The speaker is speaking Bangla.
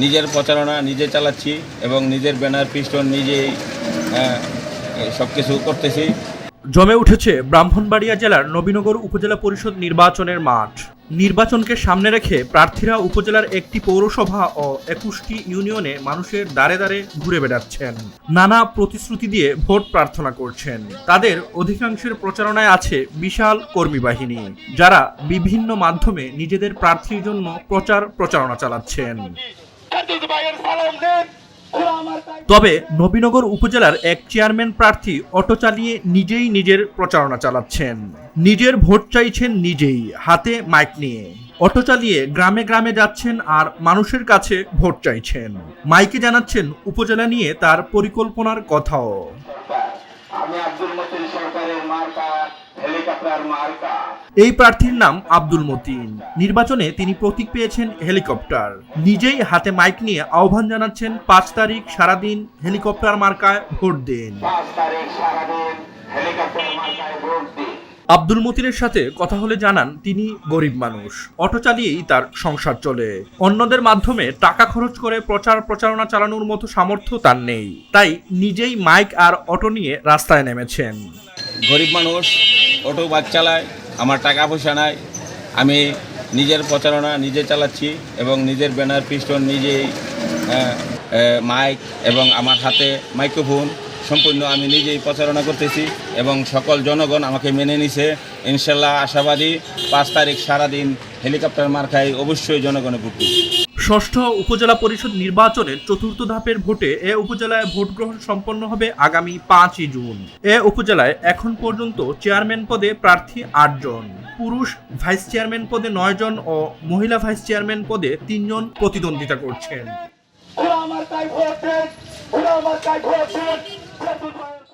নিজের প্রচারণা নিজে চালাচ্ছি এবং নিজের ব্যানার, পিস্টন নিজেই সব কিছু করতেছি। জমে উঠেছে ব্রাহ্মণবাড়িয়া জেলার নবীনগর উপজেলা পরিষদ নির্বাচনের মাঠ। নির্বাচনকে সামনে রেখে প্রার্থীরা উপজেলার একটি পৌরসভা ও একুশটি ইউনিয়নে মানুষের দ্বারে দ্বারে ঘুরে বেড়াচ্ছেন। নানা প্রতিশ্রুতি দিয়ে ভোট প্রার্থনা করছেন। তাদের অধিকাংশের প্রচারণায় আছে বিশাল কর্মী বাহিনী, যারা বিভিন্ন মাধ্যমে নিজেদের প্রার্থীর জন্য প্রচার প্রচারণা চালাচ্ছেন। সালাম তবে নবীনগর উপজেলার এক চেয়ারম্যান প্রার্থী অটো চালিয়ে নিজেই নিজের প্রচারণা চালাচ্ছেন। নিজের ভোট চাইছেন নিজেই হাতে মাইক নিয়ে। অটো চালিয়ে গ্রামে গ্রামে যাচ্ছেন আর মানুষের কাছে ভোট চাইছেন। মাইকে জানাচ্ছেন উপজেলা নিয়ে তার পরিকল্পনার কথাও। আমি আব্দুল মতিন সরকারের মার্কা হেলিকপ্টার মার্কা। এই প্রার্থীর নাম আব্দুল মতিন। নির্বাচনে তিনি প্রতীক পেয়েছেন হেলিকপ্টার। নিজেই হাতে মাইক নিয়ে আহ্বান জানাচ্ছেন পাঁচ তারিখ সারাদিন হেলিকপ্টার মার্কায় ভোট দিন। আব্দুল মতিনের সাথে কথা হলে জানান তিনি গরিব মানুষ। অটো চালিয়েই তার সংসার চলে। অন্যদের মাধ্যমে টাকা খরচ করে প্রচার প্রচারণা চালানোর মতো সামর্থ্য তার নেই। তাই নিজেই মাইক আর অটো নিয়ে রাস্তায় নেমেছেন। গরিব মানুষ অটো বাইক চালায় আমার টাকা পয়সা নাই। আমি নিজের প্রচারণা নিজে চালাচ্ছি এবং নিজের ব্যানার, পিস্টন নিজেই মাইক এবং আমার হাতে মাইক্রোফোন সম্পূর্ণ আমি নিজেই প্রচারণা করতেছি এবং সকল জনগণ আমাকে মেনে নিছে। ইনশাল্লাহ আশাবাদী পাঁচ তারিখ সারাদিন হেলিকপ্টার মার্কায় অবশ্যই জনগণে ভোট ষষ্ঠ উপজেলা পরিষদ নির্বাচনের চতুর্থ ধাপের ভোটে এ উপজেলায় ভোট গ্রহণ সম্পন্ন হবে আগামী পাঁচই জুন। এ উপজেলায় এখন পর্যন্ত চেয়ারম্যান পদে প্রার্থী আটজন পুরুষ ভাইস চেয়ারম্যান পদে নয় জন ও মহিলা ভাইস চেয়ারম্যান পদে তিনজন প্রতিদ্বন্দ্বিতা করছেন। Gracias.